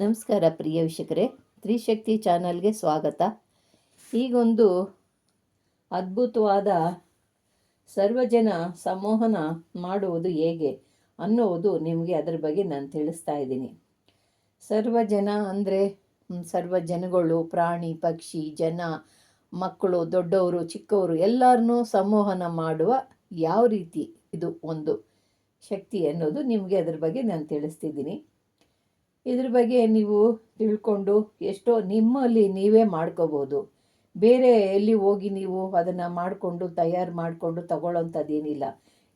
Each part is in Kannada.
ನಮಸ್ಕಾರ ಪ್ರಿಯ ವೀಕ್ಷಕರೇ, ತ್ರಿಶಕ್ತಿ ಚಾನಲ್ಗೆ ಸ್ವಾಗತ. ಈಗೊಂದು ಅದ್ಭುತವಾದ ಸರ್ವಜನ ಸಂಮೋಹನ ಮಾಡುವುದು ಹೇಗೆ ಅನ್ನುವುದು ನಿಮಗೆ ಅದರ ಬಗ್ಗೆ ನಾನು ತಿಳಿಸ್ತಾ ಇದ್ದೀನಿ. ಸರ್ವಜನ ಅಂದರೆ ಸರ್ವ ಜನಗಳು ಪ್ರಾಣಿ, ಪಕ್ಷಿ, ಜನ, ಮಕ್ಕಳು, ದೊಡ್ಡವರು, ಚಿಕ್ಕವರು ಎಲ್ಲರನ್ನೂ ಸಂಮೋಹನ ಮಾಡುವ ಯಾವ ರೀತಿ ಇದು ಒಂದು ಶಕ್ತಿ ಅನ್ನೋದು ನಿಮಗೆ ಅದರ ಬಗ್ಗೆ ನಾನು ತಿಳಿಸ್ತಿದ್ದೀನಿ. ಇದ್ರ ಬಗ್ಗೆ ನೀವು ತಿಳ್ಕೊಂಡು ಎಷ್ಟೋ ನಿಮ್ಮಲ್ಲಿ ನೀವೇ ಮಾಡ್ಕೋಬೋದು. ಬೇರೆ ಎಲ್ಲಿ ಹೋಗಿ ನೀವು ಅದನ್ನು ಮಾಡಿಕೊಂಡು ತಯಾರು ಮಾಡಿಕೊಂಡು ತಗೊಳ್ಳೋಂಥದ್ದೇನಿಲ್ಲ.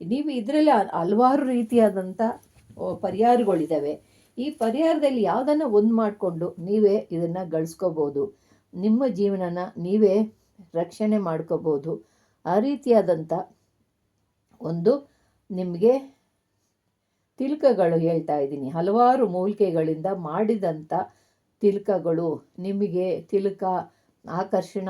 ನೀವು ಇದರಲ್ಲಿ ಹಲವಾರು ರೀತಿಯಾದಂಥ ಪರಿಹಾರಗಳಿದ್ದಾವೆ ಈ ಪರಿಹಾರದಲ್ಲಿ ಯಾವುದನ್ನು ಒಂದು ಮಾಡಿಕೊಂಡು ನೀವೇ ಇದನ್ನು ಗಳಿಸ್ಕೋಬೋದು. ನಿಮ್ಮ ಜೀವನನ ನೀವೇ ರಕ್ಷಣೆ ಮಾಡ್ಕೋಬೋದು. ಆ ರೀತಿಯಾದಂಥ ಒಂದು ನಿಮಗೆ ತಿಲಕಗಳು ಹೇಳ್ತಾ ಇದ್ದೀನಿ. ಹಲವಾರು ಮೂಲಿಕೆಗಳಿಂದ ಮಾಡಿದಂಥ ತಿಲಕಗಳು ನಿಮಗೆ ತಿಲಕ, ಆಕರ್ಷಣ,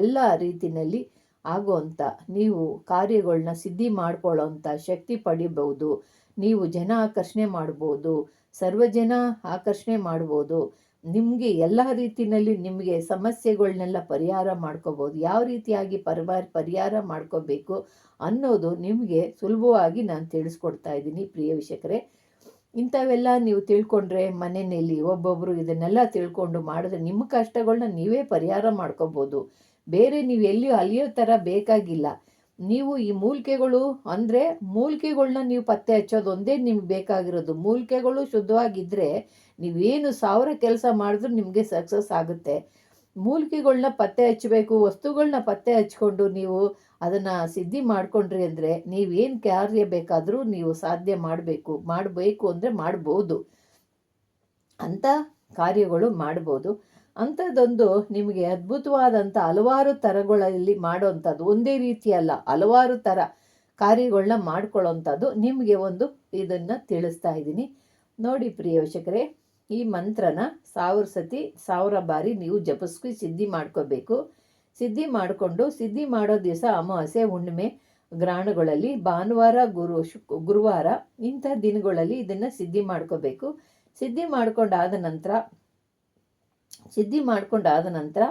ಎಲ್ಲ ರೀತಿಯಲ್ಲಿ ಆಗುವಂಥ ನೀವು ಕಾರ್ಯಗಳನ್ನ ಸಿದ್ಧಿ ಮಾಡ್ಕೊಳ್ಳೋವಂಥ ಶಕ್ತಿ ಪಡಿಬೋದು ನೀವು ಜನ ಆಕರ್ಷಣೆ ಮಾಡ್ಬೋದು. ಸರ್ವಜನ ಆಕರ್ಷಣೆ ಮಾಡ್ಬೋದು. ನಿಮಗೆ ಎಲ್ಲ ರೀತಿಯಲ್ಲಿ ನಿಮಗೆ ಸಮಸ್ಯೆಗಳನ್ನೆಲ್ಲ ಪರಿಹಾರ ಮಾಡ್ಕೋಬೋದು. ಯಾವ ರೀತಿಯಾಗಿ ಪರಿಹಾರ ಪರಿಹಾರ ಮಾಡ್ಕೋಬೇಕು ಅನ್ನೋದು ನಿಮಗೆ ಸುಲಭವಾಗಿ ನಾನು ತಿಳಿಸ್ಕೊಡ್ತಾ ಇದ್ದೀನಿ ಪ್ರಿಯ ವೀಕ್ಷಕರೇ. ಇಂಥವೆಲ್ಲ ನೀವು ತಿಳ್ಕೊಂಡ್ರೆ ಮನೆಯಲ್ಲಿ ಒಬ್ಬೊಬ್ಬರು ಇದನ್ನೆಲ್ಲ ತಿಳ್ಕೊಂಡು ಮಾಡಿದ್ರೆ ನಿಮ್ಮ ಕಷ್ಟಗಳನ್ನ ನೀವೇ ಪರಿಹಾರ ಮಾಡ್ಕೋಬೋದು. ಬೇರೆ ನೀವು ಎಲ್ಲಿಯೂ ಅಲಿಯೋ ಥರ ಬೇಕಾಗಿಲ್ಲ. ನೀವು ಈ ಮೂಲಿಕೆಗಳು ಅಂದರೆ ಮೂಲಿಕೆಗಳನ್ನ ನೀವು ಪತ್ತೆ ಹಚ್ಚೋದು ಒಂದೇ ನಿಮ್ಗೆ ಬೇಕಾಗಿರೋದು. ಮೂಲಿಕೆಗಳು ಶುದ್ಧವಾಗಿದ್ದರೆ ನೀವೇನು ಸಾವಿರ ಕೆಲಸ ಮಾಡಿದ್ರೂ ನಿಮಗೆ ಸಕ್ಸಸ್ ಆಗುತ್ತೆ. ಮೂಲಿಕೆಗಳನ್ನ ಪತ್ತೆ ಹಚ್ಚಬೇಕು ವಸ್ತುಗಳನ್ನ ಪತ್ತೆ ಹಚ್ಕೊಂಡು ನೀವು ಅದನ್ನು ಸಿದ್ಧಿ ಮಾಡಿಕೊಂಡ್ರಿ ಅಂದರೆ ನೀವೇನು ಕಾರ್ಯ ಬೇಕಾದರೂ ನೀವು ಸಾಧ್ಯ ಮಾಡಬೇಕು ಮಾಡಬೇಕು ಅಂದರೆ ಮಾಡ್ಬೋದು. ಅಂತ ಕಾರ್ಯಗಳು ಮಾಡ್ಬೋದು. ಅಂಥದ್ದೊಂದು ನಿಮಗೆ ಅದ್ಭುತವಾದಂಥ ಹಲವಾರು ಥರಗಳಲ್ಲಿ ಮಾಡೋವಂಥದ್ದು ಒಂದೇ ರೀತಿಯಲ್ಲ ಹಲವಾರು ಥರ ಕಾರ್ಯಗಳನ್ನ ಮಾಡ್ಕೊಳ್ಳೋವಂಥದ್ದು ನಿಮಗೆ ಒಂದು ಇದನ್ನು ತಿಳಿಸ್ತಾ ಇದ್ದೀನಿ. ನೋಡಿ ಪ್ರಿಯ ವೀಕ್ಷಕರೇ ಈ ಮಂತ್ರನ ಸಾವಿರ ಸತಿ, ಸಾವಿರ ಬಾರಿ ನೀವು ಜಪಿಸ್ಕಿ ಸಿದ್ಧಿ ಮಾಡ್ಕೋಬೇಕು. ಸಿದ್ಧಿ ಮಾಡಿಕೊಂಡು, ಸಿದ್ಧಿ ಮಾಡೋ ದಿವಸ ಅಮಾವಾಸ್ಯೆ, ಹುಣ್ಣಿಮೆ ಗ್ರಹಣಗಳಲ್ಲಿ ಭಾನುವಾರ, ಗುರು, ಶುಕ್, ಗುರುವಾರ ಇಂಥ ದಿನಗಳಲ್ಲಿ ಇದನ್ನು ಸಿದ್ಧಿ ಮಾಡ್ಕೋಬೇಕು. ಸಿದ್ಧಿ ಮಾಡ್ಕೊಂಡಾದ ನಂತರ, ಸಿದ್ಧಿ ಮಾಡ್ಕೊಂಡಾದ ನಂತರ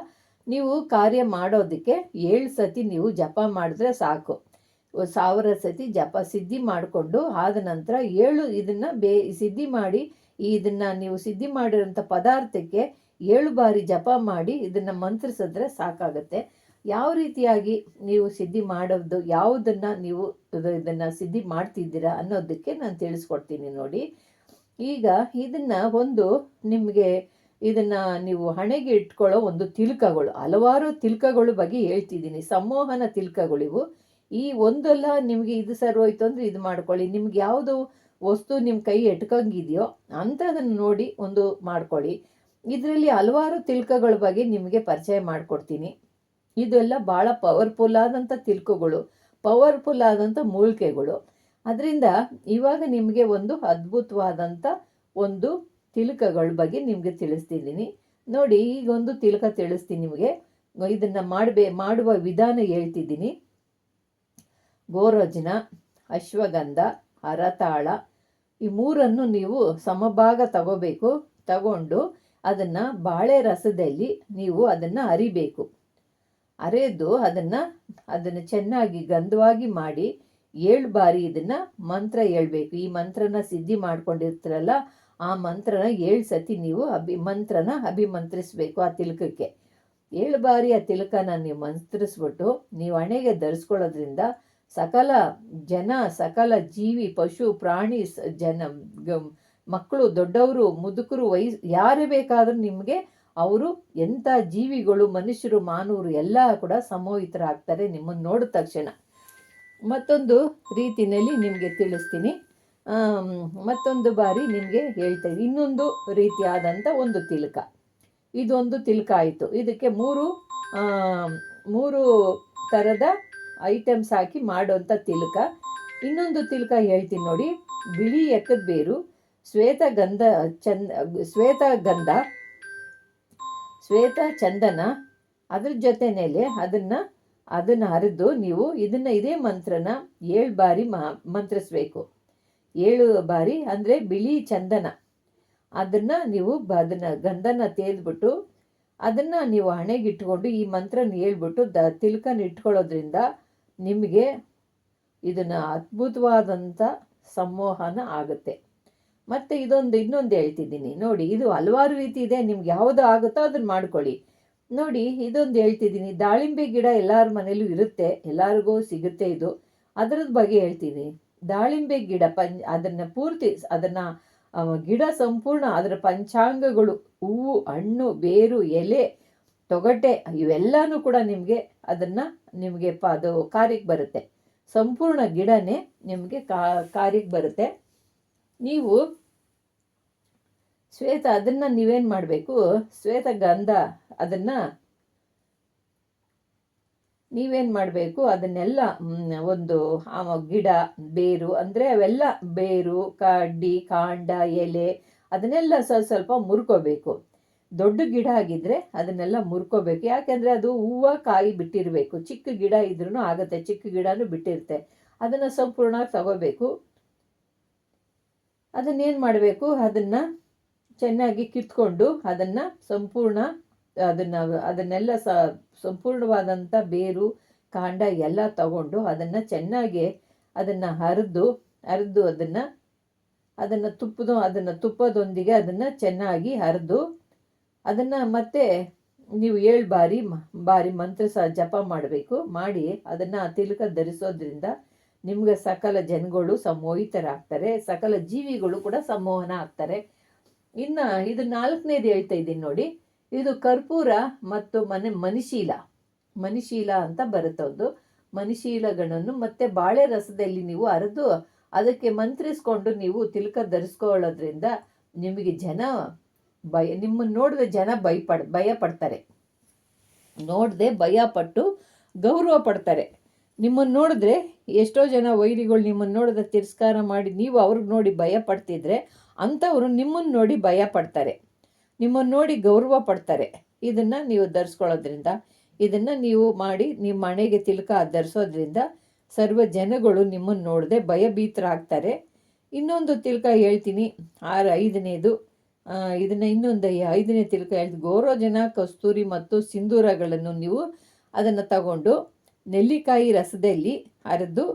ನೀವು ಕಾರ್ಯ ಮಾಡೋದಕ್ಕೆ ಏಳು ಸತಿ ನೀವು ಜಪ ಮಾಡಿದ್ರೆ ಸಾಕು. ಸಾವಿರ ಸತಿ ಜಪ ಸಿದ್ಧಿ ಮಾಡಿಕೊಂಡು ಆದ ನಂತರ ಏಳು ಇದನ್ನು ಬೇ, ಸಿದ್ಧಿ ಮಾಡಿ ಇದನ್ನು ನೀವು ಸಿದ್ಧಿ ಮಾಡಿರೋಂಥ ಪದಾರ್ಥಕ್ಕೆ ಏಳು ಬಾರಿ ಜಪ ಮಾಡಿ ಇದನ್ನು ಮಂತ್ರಿಸಿದ್ರೆ ಸಾಕಾಗತ್ತೆ. ಯಾವ ರೀತಿಯಾಗಿ ನೀವು ಸಿದ್ಧಿ ಮಾಡೋದು, ಯಾವುದನ್ನು ನೀವು ಇದನ್ನು ಸಿದ್ಧಿ ಮಾಡ್ತಿದ್ದೀರಾ ಅನ್ನೋದಕ್ಕೆ ನಾನು ತಿಳಿಸ್ಕೊಡ್ತೀನಿ ನೋಡಿ. ಈಗ ಇದನ್ನು ಒಂದು ನಿಮಗೆ ಇದನ್ನು ನೀವು ಹಣೆಗೆ ಇಟ್ಕೊಳ್ಳೋ ಒಂದು ತಿಲ್ಕಗಳು, ಹಲವಾರು ತಿಲ್ಕಗಳು ಬಗ್ಗೆ ಹೇಳ್ತಿದ್ದೀನಿ. ಸಂಮೋಹನ ತಿಲ್ಕಗಳಿವು. ಈ ಒಂದಲ್ಲ ನಿಮಗೆ ಇದು ಸರ್ವೋಯ್ತು ಅಂದರೆ ಇದು ಮಾಡ್ಕೊಳ್ಳಿ. ನಿಮ್ಗೆ ಯಾವುದು ವಸ್ತು ನಿಮ್ಮ ಕೈ ಎಟ್ಕಂಗಿದೆಯೋ ಅಂಥದನ್ನು ನೋಡಿ ಒಂದು ಮಾಡ್ಕೊಳ್ಳಿ. ಇದರಲ್ಲಿ ಹಲವಾರು ತಿಲ್ಕಗಳ ಬಗ್ಗೆ ನಿಮಗೆ ಪರಿಚಯ ಮಾಡಿಕೊಡ್ತೀನಿ. ಇದೆಲ್ಲ ಭಾಳ ಪವರ್ಫುಲ್ ಆದಂಥ ತಿಲಕಗಳು ಪವರ್ಫುಲ್ ಆದಂಥ ಮೂಲಿಕೆಗಳು. ಅದರಿಂದ ಇವಾಗ ನಿಮಗೆ ಒಂದು ಅದ್ಭುತವಾದಂಥ ಒಂದು ತಿಲಕಗಳ ಬಗ್ಗೆ ನಿಮಗೆ ತಿಳಿಸ್ತಿದ್ದೀನಿ. ನೋಡಿ ಈಗ ಒಂದು ತಿಲಕ ತಿಳಿಸ್ತೀನಿ ನಿಮಗೆ. ಇದನ್ನು ಮಾಡಬೇ, ಮಾಡುವ ವಿಧಾನ ಹೇಳ್ತಿದ್ದೀನಿ. ಗೋರೋಜನ, ಅಶ್ವಗಂಧ ಹರತಾಳ. ಈ ಮೂರನ್ನು ನೀವು ಸಮಭಾಗ ತಗೋಬೇಕು. ತಗೊಂಡು ಅದನ್ನು ಬಾಳೆ ರಸದಲ್ಲಿ ನೀವು ಅದನ್ನು ಅರಿಬೇಕು. ಅರೆದು ಅದನ್ನು ಅದನ್ನು ಚೆನ್ನಾಗಿ ಗಂಧವಾಗಿ ಮಾಡಿ ಏಳು ಬಾರಿ ಇದನ್ನು ಮಂತ್ರ ಹೇಳ್ಬೇಕು. ಈ ಮಂತ್ರನ ಸಿದ್ಧಿ ಮಾಡ್ಕೊಂಡಿರ್ತೀರಲ್ಲ, ಆ ಮಂತ್ರನ ಏಳು ಸತಿ ನೀವು ಅಭಿ, ಮಂತ್ರನ ಅಭಿಮಂತ್ರಿಸಬೇಕು ಆ ತಿಲಕಕ್ಕೆ. ಏಳು ಬಾರಿ ಆ ತಿಲಕನ ನೀವು ಮಂತ್ರಿಸ್ಬಿಟ್ಟು ನೀವು ಹಣೆಗೆ ಧರಿಸ್ಕೊಳ್ಳೋದ್ರಿಂದ ಸಕಲ ಜನ, ಸಕಲ ಜೀವಿ, ಪಶು, ಪ್ರಾಣಿ ಜನ ಮಕ್ಕಳು, ದೊಡ್ಡವರು, ಮುದುಕರು ವಯಸ್ ಯಾರು ಬೇಕಾದರೂ ನಿಮಗೆ ಅವರು ಎಂಥ ಜೀವಿಗಳು, ಮನುಷ್ಯರು, ಮಾನವರು ಎಲ್ಲ ಕೂಡ ಸಮೋಹಿತರಾಗ್ತಾರೆ ನಿಮ್ಮನ್ನು ನೋಡಿದ ತಕ್ಷಣ. ಮತ್ತೊಂದು ರೀತಿಯಲ್ಲಿ ನಿಮಗೆ ತಿಳಿಸ್ತೀನಿ. ಮತ್ತೊಂದು ಬಾರಿ ನಿಮಗೆ ಹೇಳ್ತಾ ಇದ್ದೀನಿ. ಇನ್ನೊಂದು ರೀತಿಯಾದಂಥ ಒಂದು ತಿಲಕ. ಇದೊಂದು ತಿಲಕ ಆಯಿತು. ಇದಕ್ಕೆ ಮೂರು ಮೂರು ಥರದ ಐಟಮ್ಸ್ ಹಾಕಿ ಮಾಡೋಂಥ ತಿಲಕ. ಇನ್ನೊಂದು ತಿಲಕ ಹೇಳ್ತೀನಿ ನೋಡಿ. ಬಿಳಿ ಎಕ್ಕದ ಬೇರು, ಶ್ವೇತ ಗಂಧ ಚಂದ, ಶ್ವೇತ ಗಂಧ, ಶ್ವೇತ ಚಂದನ, ಅದ್ರ ಜೊತೆನೇಲೆ ಅದನ್ನು ಅದನ್ನು ಹರಿದು ನೀವು ಇದನ್ನು ಇದೇ ಮಂತ್ರನ ಏಳು ಬಾರಿ ಮಂತ್ರಿಸ್ಬೇಕು. ಏಳು ಬಾರಿ ಅಂದರೆ ಬಿಳಿ ಚಂದನ. ಅದನ್ನು ನೀವು ಅದನ್ನು ಗಂಧನ ತೇದ್ಬಿಟ್ಟು ಅದನ್ನು ನೀವು ಹಣೆಗೆ ಇಟ್ಕೊಂಡು ಈ ಮಂತ್ರನ ಹೇಳ್ಬಿಟ್ಟು ದ, ತಿಲ್ಕನ ಇಟ್ಕೊಳ್ಳೋದ್ರಿಂದ ನಿಮಗೆ ಇದನ್ನು ಅದ್ಭುತವಾದಂಥ ಸಂಮೋಹನ ಆಗುತ್ತೆ. ಮತ್ತು ಇದೊಂದು ಇನ್ನೊಂದು ಹೇಳ್ತಿದ್ದೀನಿ. ನೋಡಿ, ಇದು ಹಲವಾರು ರೀತಿ ಇದೆ. ನಿಮ್ಗೆ ಯಾವುದು ಆಗುತ್ತೋ ಅದನ್ನು ಮಾಡ್ಕೊಳ್ಳಿ. ನೋಡಿ, ಇದೊಂದು ಹೇಳ್ತಿದ್ದೀನಿ. ದಾಳಿಂಬೆ ಗಿಡ ಎಲ್ಲರ ಮನೇಲೂ ಇರುತ್ತೆ. ಎಲ್ಲರಿಗೂ ಸಿಗುತ್ತೆ ಇದು. ಅದರದ ಬಗ್ಗೆ ಹೇಳ್ತೀನಿ. ದಾಳಿಂಬೆ ಗಿಡ ಪಂಚ್, ಅದನ್ನು ಪೂರ್ತಿ ಅದನ್ನು ಗಿಡ ಸಂಪೂರ್ಣ ಅದರ ಪಂಚಾಂಗಗಳು, ಹೂವು, ಹಣ್ಣು, ಬೇರು, ಎಲೆ ತೊಗಟೆ, ಇವೆಲ್ಲನೂ ಕೂಡ ನಿಮಗೆ ಅದನ್ನು ನಿಮಗೆ ಪ, ಅದು ಕಾರಿಗೆ ಬರುತ್ತೆ. ಸಂಪೂರ್ಣ ಗಿಡನೇ ನಿಮಗೆ ಕಾ ಕಾರ್ಯಕ್ಕೆ ಬರುತ್ತೆ. ನೀವು ಶ್ವೇತ, ಅದನ್ನು ನೀವೇನು ಮಾಡಬೇಕು? ಶ್ವೇತ ಗಂಧ, ಅದನ್ನು ನೀವೇನು ಮಾಡಬೇಕು? ಅದನ್ನೆಲ್ಲ ಒಂದು ಗಿಡ, ಬೇರು, ಅಂದರೆ ಅವೆಲ್ಲ ಬೇರು, ಕಡ್ಡಿ, ಕಾಂಡ, ಎಲೆ, ಅದನ್ನೆಲ್ಲ ಸ್ವಲ್ಪ ಸ್ವಲ್ಪ ಮುರ್ಕೋಬೇಕು. ದೊಡ್ಡ ಗಿಡ ಆಗಿದ್ದರೆ ಅದನ್ನೆಲ್ಲ ಮುರ್ಕೋಬೇಕು. ಯಾಕೆಂದರೆ ಅದು ಹೂವು ಕಾಯಿ ಬಿಟ್ಟಿರಬೇಕು. ಚಿಕ್ಕ ಗಿಡ ಇದ್ರೂ ಆಗುತ್ತೆ. ಚಿಕ್ಕ ಗಿಡನೂ ಬಿಟ್ಟಿರುತ್ತೆ. ಅದನ್ನು ಸಂಪೂರ್ಣ ತಗೋಬೇಕು. ಅದನ್ನೇನು ಮಾಡಬೇಕು? ಅದನ್ನು ಚೆನ್ನಾಗಿ ಕಿತ್ಕೊಂಡು ಅದನ್ನು ಸಂಪೂರ್ಣ ಅದನ್ನು ಅದನ್ನೆಲ್ಲ ಸ ಸಂಪೂರ್ಣವಾದಂಥ ಬೇರು, ಕಾಂಡ ಎಲ್ಲ ತಗೊಂಡು ಅದನ್ನು ಚೆನ್ನಾಗಿ ಅದನ್ನು ಹರಿದು ಹರಿದು ಅದನ್ನು ಅದನ್ನು ತುಪ್ಪದ, ಅದನ್ನು ತುಪ್ಪದೊಂದಿಗೆ ಅದನ್ನು ಚೆನ್ನಾಗಿ ಹರಿದು ಅದನ್ನು ಮತ್ತೆ ನೀವು ಏಳು ಬಾರಿ ಬಾರಿ ಮಂತ್ರ ಸಹ ಜಪ ಮಾಡಬೇಕು. ಮಾಡಿ ಅದನ್ನು ತಿಲಕ ಧರಿಸೋದ್ರಿಂದ ನಿಮಗೆ ಸಕಲ ಜನಗಳು ಸಮೋಹಿತರಾಗ್ತಾರೆ. ಸಕಲ ಜೀವಿಗಳು ಕೂಡ ಸಂಮೋಹನ ಆಗ್ತಾರೆ. ಇನ್ನು ಇದು ನಾಲ್ಕನೇದು ಹೇಳ್ತಾ ಇದ್ದೀನಿ ನೋಡಿ. ಇದು ಕರ್ಪೂರ ಮತ್ತು ಮನೆ ಮನಿಶೀಲ ಮನಿಶೀಲ ಅಂತ ಬರುತ್ತೆ ಒಂದು. ಮನಿಶೀಲಗಳನ್ನು ಮತ್ತೆ ಬಾಳೆ ರಸದಲ್ಲಿ ನೀವು ಅರೆದು ಅದಕ್ಕೆ ಮಂತ್ರಿಸ್ಕೊಂಡು ನೀವು ತಿಲಕ ಧರಿಸ್ಕೊಳ್ಳೋದ್ರಿಂದ ನಿಮಗೆ ಜನ ಭಯ ನಿಮ್ಮನ್ನು ನೋಡಿದ್ರೆ ಜನ ಭಯಪಡ್ ಭಯ ಪಡ್ತಾರೆ ನೋಡದೆ ಭಯ ಪಟ್ಟು ಗೌರವ ಪಡ್ತಾರೆ. ನಿಮ್ಮನ್ನು ನೋಡಿದ್ರೆ ಎಷ್ಟೋ ಜನ ವೈರಿಗಳು ನಿಮ್ಮನ್ನು ನೋಡಿದ್ರೆ ತಿರಸ್ಕಾರ ಮಾಡಿ ನೀವು ಅವ್ರಿಗೆ ನೋಡಿ ಭಯ ಪಡ್ತಿದ್ರೆ ಅಂಥವರು ನಿಮ್ಮನ್ನು ನೋಡಿ ಭಯ ಪಡ್ತಾರೆ. ನಿಮ್ಮನ್ನು ನೋಡಿ ಗೌರವ ಪಡ್ತಾರೆ. ಇದನ್ನು ನೀವು ಧರಿಸ್ಕೊಳ್ಳೋದ್ರಿಂದ, ಇದನ್ನು ನೀವು ಮಾಡಿ ನಿಮ್ಮ ಮನೆಗೆ ತಿಲಕ ಧರಿಸೋದ್ರಿಂದ ಸರ್ವ ಜನಗಳು ನಿಮ್ಮನ್ನು ನೋಡದೆ ಭಯಭೀತರಾಗ್ತಾರೆ. ಇನ್ನೊಂದು ತಿಲಕ ಹೇಳ್ತೀನಿ. ಆರು ಐದನೇದು ಇದನ್ನು ಇನ್ನೊಂದು ಐದನೇ ತಿಲಕ ಹೇಳ್ತೀವಿ ಗೋರೋಜನ, ಕಸ್ತೂರಿ ಮತ್ತು ಸಿಂಧೂರಗಳನ್ನು ನೀವು ಅದನ್ನು ತಗೊಂಡು ನೆಲ್ಲಿಕಾಯಿ ರಸದಲ್ಲಿ ಅರೆದು,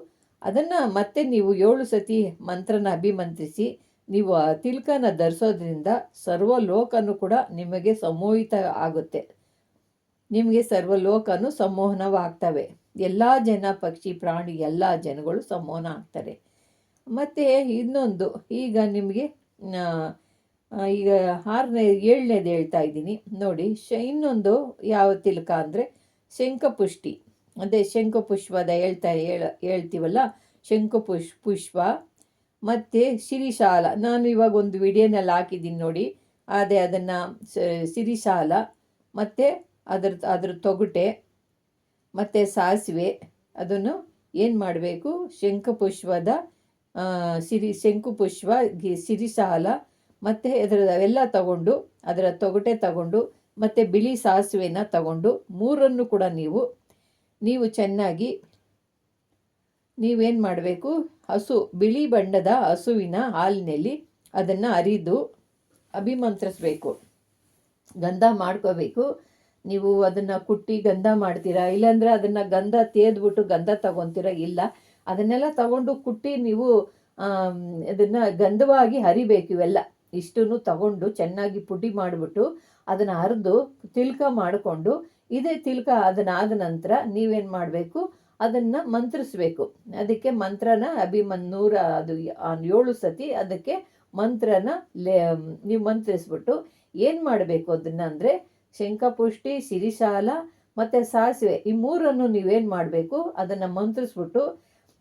ಅದನ್ನು ಮತ್ತೆ ನೀವು ಏಳು ಸತಿ ಮಂತ್ರನ ಅಭಿಮಂತ್ರಿಸಿ, ನೀವು ಆ ತಿಲ್ಕನ ಧರಿಸೋದ್ರಿಂದ ಸರ್ವಲೋಕನೂ ಕೂಡ ನಿಮಗೆ ಸಮೋಹಿತ ಆಗುತ್ತೆ. ನಿಮಗೆ ಸರ್ವಲೋಕನು ಸಂಮೋಹನವಾಗ್ತವೆ. ಎಲ್ಲ ಜನ ಪಕ್ಷಿ, ಪ್ರಾಣಿ, ಎಲ್ಲ ಜನಗಳು ಸಂಮೋಹನ ಆಗ್ತಾರೆ. ಮತ್ತು ಇನ್ನೊಂದು, ಈಗ ನಿಮಗೆ ಈಗ ಆರನೇ, ಏಳನೇದು ಹೇಳ್ತಾ ಇದ್ದೀನಿ. ನೋಡಿ, ಶ, ಇನ್ನೊಂದು ಯಾವ ತಿಲಕ ಅಂದರೆ ಶಂಕಪುಷ್ಟಿ ಅದೇ ಶಂಖಪುಷ್ಪದ ಹೇಳ್ತಾ, ಹೇಳ, ಹೇಳ್ತೀವಲ್ಲ? ಶಂಖಪುಷ್, ಪುಷ್ಪ, ಮತ್ತು ಸಿರಿಶಾಲ. ನಾನು ಇವಾಗ ಒಂದು ವಿಡಿಯೋನಲ್ಲಿ ಹಾಕಿದ್ದೀನಿ ನೋಡಿ. ಅದೇ ಅದನ್ನು ಸಿರಿಶಾಲ, ಮತ್ತು ಅದ್ರ ಅದ್ರ ತೊಗಟೆ, ಮತ್ತು ಸಾಸಿವೆ. ಅದನ್ನು ಏನು ಮಾಡಬೇಕು? ಶಂಖಪುಷ್ಪದ ಸಿರಿ ಶಂಕುಪುಷ್ಪ ಗಿ ಸಿರಿಸಾಲ ಮತ್ತು ಅದರ ಅವೆಲ್ಲ ತಗೊಂಡು, ಅದರ ತೊಗಟೆ ತಗೊಂಡು, ಮತ್ತು ಬಿಳಿ ಸಾಸಿವೆನ ತಗೊಂಡು, ಮೂರನ್ನು ಕೂಡ ನೀವು ನೀವು ಚೆನ್ನಾಗಿ, ನೀವೇನು ಮಾಡಬೇಕು? ಹಸು, ಬಿಳಿ ಬಣ್ಣದ ಹಸುವಿನ ಹಾಲಿನಲ್ಲಿ ಅದನ್ನು ಅರಿದು ಅಭಿಮಂತ್ರಿಸಬೇಕು. ಗಂಧ ಮಾಡ್ಕೋಬೇಕು. ನೀವು ಅದನ್ನು ಕುಟ್ಟಿ ಗಂಧ ಮಾಡ್ತೀರಾ? ಇಲ್ಲಾಂದರೆ ಅದನ್ನು ಗಂಧ ತೇದ್ಬಿಟ್ಟು ಗಂಧ ತಗೊತೀರಾ? ಇಲ್ಲ. ಅದನ್ನೆಲ್ಲ ತಗೊಂಡು ಕುಟ್ಟಿ ನೀವು ಅದನ್ನು ಗಂಧವಾಗಿ ಹರಿಬೇಕು ಇವೆಲ್ಲ. ಇಷ್ಟನ್ನು ತಗೊಂಡು ಚೆನ್ನಾಗಿ ಪುಡಿ ಮಾಡಿಬಿಟ್ಟು ಅದನ್ನು ಅರ್ದು ತಿಲ್ಕ ಮಾಡಿಕೊಂಡು ಇದೇ ತಿಲ್ಕ ಅದನ್ನಾದ ನಂತರ ನೀವೇನು ಮಾಡಬೇಕು? ಅದನ್ನು ಮಂತ್ರಿಸ್ಬೇಕು. ಅದಕ್ಕೆ ಮಂತ್ರನ ಅಭಿಮನ್ ನೂರ ಅದು ಏಳು ಸತಿ ಅದಕ್ಕೆ ಮಂತ್ರನ ಲೇ, ನೀವು ಮಂತ್ರಿಸ್ಬಿಟ್ಟು ಏನು ಮಾಡಬೇಕು ಅದನ್ನು ಅಂದರೆ ಶಂಖಪುಷ್ಟಿ ಸಿರಿಶಾಲ ಮತ್ತು ಸಾಸಿವೆ ಈ ಮೂರನ್ನು ನೀವೇನು ಮಾಡಬೇಕು? ಅದನ್ನು ಮಂತ್ರಿಸ್ಬಿಟ್ಟು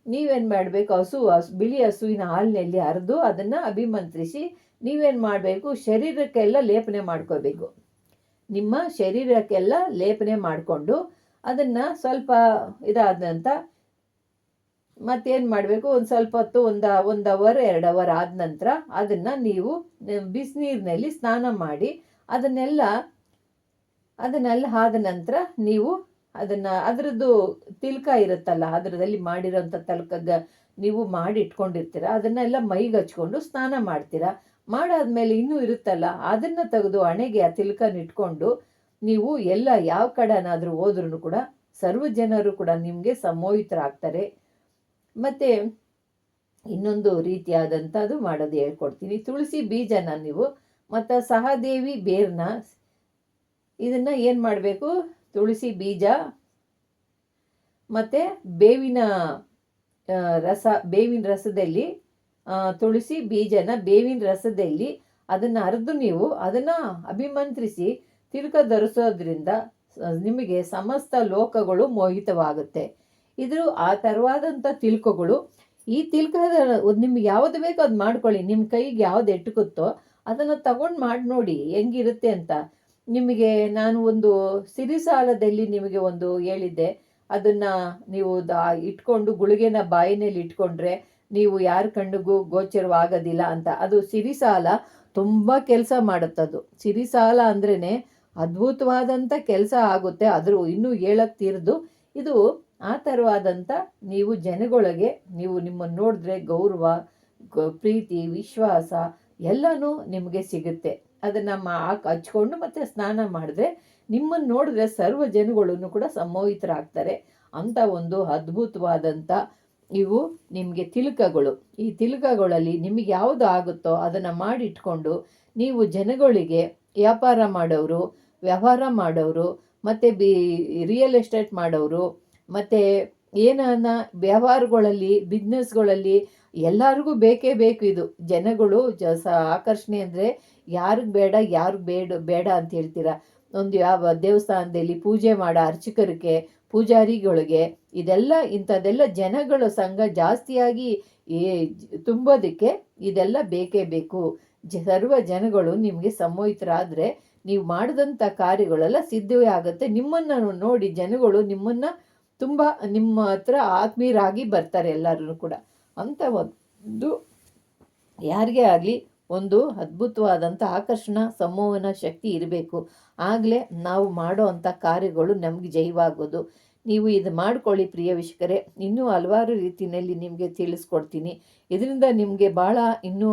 ನೀವೇನು ಮಾಡಬೇಕು? ಹಸು ಹಸು, ಬಿಳಿ ಹಸುವಿನ ಹಾಲಿನಲ್ಲಿ ಹರಿದು ಅದನ್ನು ಅಭಿಮಂತ್ರಿಸಿ ನೀವೇನು ಮಾಡಬೇಕು? ಶರೀರಕ್ಕೆಲ್ಲ ಲೇಪನೆ ಮಾಡ್ಕೋಬೇಕು. ನಿಮ್ಮ ಶರೀರಕ್ಕೆಲ್ಲ ಲೇಪನೆ ಮಾಡಿಕೊಂಡು ಅದನ್ನು ಸ್ವಲ್ಪ ಇದಾದ ನಂತರ ಮತ್ತೇನು ಮಾಡಬೇಕು? ಒಂದು ಸ್ವಲ್ಪ ಹೊತ್ತು ಒಂದು ಒಂದು ಅವರ್, ಎರಡು ಅವರ್ ಆದ ನಂತರ ಅದನ್ನು ನೀವು ಬಿಸಿನೀರಿನಲ್ಲಿ ಸ್ನಾನ ಮಾಡಿ ಅದನ್ನೆಲ್ಲ ಅದನ್ನೆಲ್ಲ ಆದ ನಂತರ ನೀವು ಅದನ್ನು ಅದರದ್ದು ತಿಲ್ಕ ಇರುತ್ತಲ್ಲ, ಅದರದಲ್ಲಿ ಮಾಡಿರೋಂಥ ತಲ್ಕ ನೀವು ಮಾಡಿ ಇಟ್ಕೊಂಡಿರ್ತೀರ ಅದನ್ನೆಲ್ಲ ಮೈಗೆ ಹಚ್ಕೊಂಡು ಸ್ನಾನ ಮಾಡ್ತೀರಾ. ಮಾಡಾದ್ಮೇಲೆ ಇನ್ನೂ ಇರುತ್ತಲ್ಲ, ಅದನ್ನು ತೆಗೆದು ಹಣೆಗೆ ಆ ತಿಲ್ಕನ ಇಟ್ಕೊಂಡು ನೀವು ಎಲ್ಲ ಯಾವ ಕಡೆನಾದರೂ ಹೋದ್ರೂ ಕೂಡ ಸರ್ವ ಜನರು ಕೂಡ ನಿಮಗೆ ಸಮೋಹಿತರಾಗ್ತಾರೆ. ಮತ್ತು ಇನ್ನೊಂದು ರೀತಿಯಾದಂಥದ್ದು ಮಾಡೋದು ಹೇಳ್ಕೊಡ್ತೀನಿ. ತುಳಸಿ ಬೀಜನ ನೀವು, ಮತ್ತು ಸಹದೇವಿ ಬೇರ್ನ, ಇದನ್ನು ಏನು ಮಾಡಬೇಕು? ತುಳಸಿ ಬೀಜ, ಮತ್ತು ಬೇವಿನ ರಸ, ಬೇವಿನ ರಸದಲ್ಲಿ ತುಳಸಿ ಬೀಜನ ಬೇವಿನ ರಸದಲ್ಲಿ ಅದನ್ನು ಅರೆದು ನೀವು ಅದನ್ನು ಅಭಿಮಂತ್ರಿಸಿ ತಿರುಕ ಧರಿಸೋದ್ರಿಂದ ನಿಮಗೆ ಸಮಸ್ತ ಲೋಕಗಳು ಮೋಹಿತವಾಗುತ್ತೆ. ಇದು ಆ ಥರವಾದಂಥ ತಿಲ್ಕಗಳು, ಈ ತಿಲ್ಕದ ನಿಮ್ಗೆ ಯಾವುದು ಬೇಕೋ ಅದು ಮಾಡ್ಕೊಳ್ಳಿ. ನಿಮ್ಮ ಕೈಗೆ ಯಾವ್ದು ಎಟುಕುತ್ತೋ ಅದನ್ನು ತಗೊಂಡು ಮಾಡಿ ನೋಡಿ ಹೆಂಗಿರುತ್ತೆ ಅಂತ. ನಿಮಗೆ ನಾನು ಒಂದು ಸಿರಿಸಾಲದಲ್ಲಿ ನಿಮಗೆ ಒಂದು ಹೇಳಿದ್ದೆ. ಅದನ್ನು ನೀವು ಇಟ್ಕೊಂಡು ಗುಳಿಗೆನ ಬಾಯಿನಲ್ಲಿ ಇಟ್ಕೊಂಡ್ರೆ ನೀವು ಯಾರ ಕಣ್ಣಿಗೂ ಗೋಚರವಾಗೋದಿಲ್ಲ ಅಂತ. ಅದು ಸಿರಿಸಾಲ ತುಂಬ ಕೆಲಸ ಮಾಡುತ್ತದು ಸಿರಿಸಾಲ ಅಂದ್ರೇ ಅದ್ಭುತವಾದಂಥ ಕೆಲಸ ಆಗುತ್ತೆ. ಆದರೂ ಇನ್ನೂ ಹೇಳಕ್ಕೆ ತೀರ್ದು ಇದು ಆ ಥರವಾದಂಥ ನೀವು ಜನಗಳಿಗೆ ನೀವು ನಿಮ್ಮನ್ನು ನೋಡಿದ್ರೆ ಗೌರವ ಪ್ರೀತಿ, ವಿಶ್ವಾಸ ಎಲ್ಲನೂ ನಿಮಗೆ ಸಿಗುತ್ತೆ. ಅದನ್ನು ಮಾ ಹಚ್ಕೊಂಡು ಮತ್ತು ಸ್ನಾನ ಮಾಡಿದ್ರೆ ನಿಮ್ಮನ್ನು ನೋಡಿದ್ರೆ ಸರ್ವ ಜನಗಳನ್ನು ಕೂಡ ಸಮೋಹಿತರಾಗ್ತಾರೆ ಅಂಥ ಒಂದು ಅದ್ಭುತವಾದಂಥ ಇವು ನಿಮಗೆ ತಿಲಕಗಳು. ಈ ತಿಲಕಗಳಲ್ಲಿ ನಿಮಗೆ ಯಾವುದು ಆಗುತ್ತೋ ಅದನ್ನು ಮಾಡಿಟ್ಕೊಂಡು ನೀವು ಜನಗಳಿಗೆ ವ್ಯಾಪಾರ ಮಾಡೋರು, ವ್ಯವಹಾರ ಮಾಡೋರು, ಮತ್ತು ಬಿ ರಿಯಲ್ ಎಸ್ಟೇಟ್ ಮಾಡೋರು, ಮತ್ತು ಏನಾನ ವ್ಯವಹಾರಗಳಲ್ಲಿ ಬಿಸ್ನೆಸ್ಗಳಲ್ಲಿ ಎಲ್ಲರಿಗೂ ಬೇಕೇ ಬೇಕು ಇದು. ಜನಗಳು ಜ ಸ ಆಕರ್ಷಣೆ ಅಂದರೆ ಯಾರಿಗೆ ಬೇಡ ಯಾರಿಗೆ ಬೇಡ ಬೇಡ ಅಂತ ಹೇಳ್ತೀರಾ? ಒಂದು ಯಾವ ದೇವಸ್ಥಾನದಲ್ಲಿ ಪೂಜೆ ಮಾಡೋ ಅರ್ಚಕರಿಗೆ ಪೂಜಾರಿಗಳಿಗೆ ಇದೆಲ್ಲ ಇಂಥದ್ದೆಲ್ಲ ಜನಗಳ ಸಂಘ ಜಾಸ್ತಿಯಾಗಿ ತುಂಬೋದಕ್ಕೆ ಇದೆಲ್ಲ ಬೇಕೇ ಬೇಕು. ಸರ್ವ ಜನಗಳು ನಿಮಗೆ ಸಮೋಹಿತರಾದರೆ ನೀವು ಮಾಡಿದಂಥ ಕಾರ್ಯಗಳೆಲ್ಲ ಸಿದ್ಧವೇ ಆಗುತ್ತೆ. ನಿಮ್ಮನ್ನು ನೋಡಿ ಜನಗಳು ನಿಮ್ಮನ್ನು ತುಂಬ ನಿಮ್ಮ ಹತ್ರ ಆತ್ಮೀಯರಾಗಿ ಬರ್ತಾರೆ ಎಲ್ಲರೂ ಕೂಡ. ಅಂಥ ಒಂದು ಯಾರಿಗೇ ಆಗಲಿ ಒಂದು ಅದ್ಭುತವಾದಂಥ ಆಕರ್ಷಣ, ಸಂಮೋಹನ ಶಕ್ತಿ ಇರಬೇಕು. ಆಗಲೇ ನಾವು ಮಾಡೋ ಅಂಥ ಕಾರ್ಯಗಳು ನಮಗೆ ಜೈವಾಗೋದು. ನೀವು ಇದು ಮಾಡ್ಕೊಳ್ಳಿ ಪ್ರಿಯ ವೀಕ್ಷಕರೇ. ಇನ್ನೂ ಹಲವಾರು ರೀತಿಯಲ್ಲಿ ನಿಮಗೆ ತಿಳಿಸ್ಕೊಡ್ತೀನಿ. ಇದರಿಂದ ನಿಮಗೆ ಭಾಳ ಇನ್ನೂ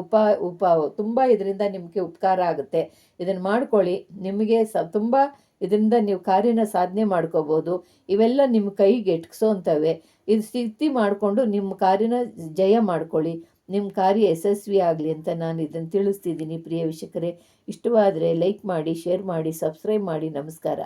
ಉಪ ಉಪ ತುಂಬ ಇದರಿಂದ ನಿಮಗೆ ಉಪಕಾರ ಆಗುತ್ತೆ. ಇದನ್ನು ಮಾಡ್ಕೊಳ್ಳಿ. ನಿಮಗೆ ಸ ತುಂಬ ಇದರಿಂದ ನೀವು ಕಾರ್ಯನ ಸಾಧನೆ ಮಾಡ್ಕೋಬೋದು. ಇವೆಲ್ಲ ನಿಮ್ಮ ಕೈಗೆ ಎಟ್ಕ್ಸೋಂಥವೆ ಇದು ಸ್ಥಿತಿ ಮಾಡಿಕೊಂಡು ನಿಮ್ಮ ಕಾರ್ಯನ ಜಯ ಮಾಡ್ಕೊಳ್ಳಿ. ನಿಮ್ಮ ಕಾರ್ಯ ಯಶಸ್ವಿ ಆಗಲಿ ಅಂತ ನಾನು ಇದನ್ನು ತಿಳಿಸ್ತಿದ್ದೀನಿ. ಪ್ರಿಯ ವೀಕ್ಷಕರೇ, ಇಷ್ಟವಾದರೆ ಲೈಕ್ ಮಾಡಿ ಶೇರ್ ಮಾಡಿ ಸಬ್ಸ್ಕ್ರೈಬ್ ಮಾಡಿ. ನಮಸ್ಕಾರ.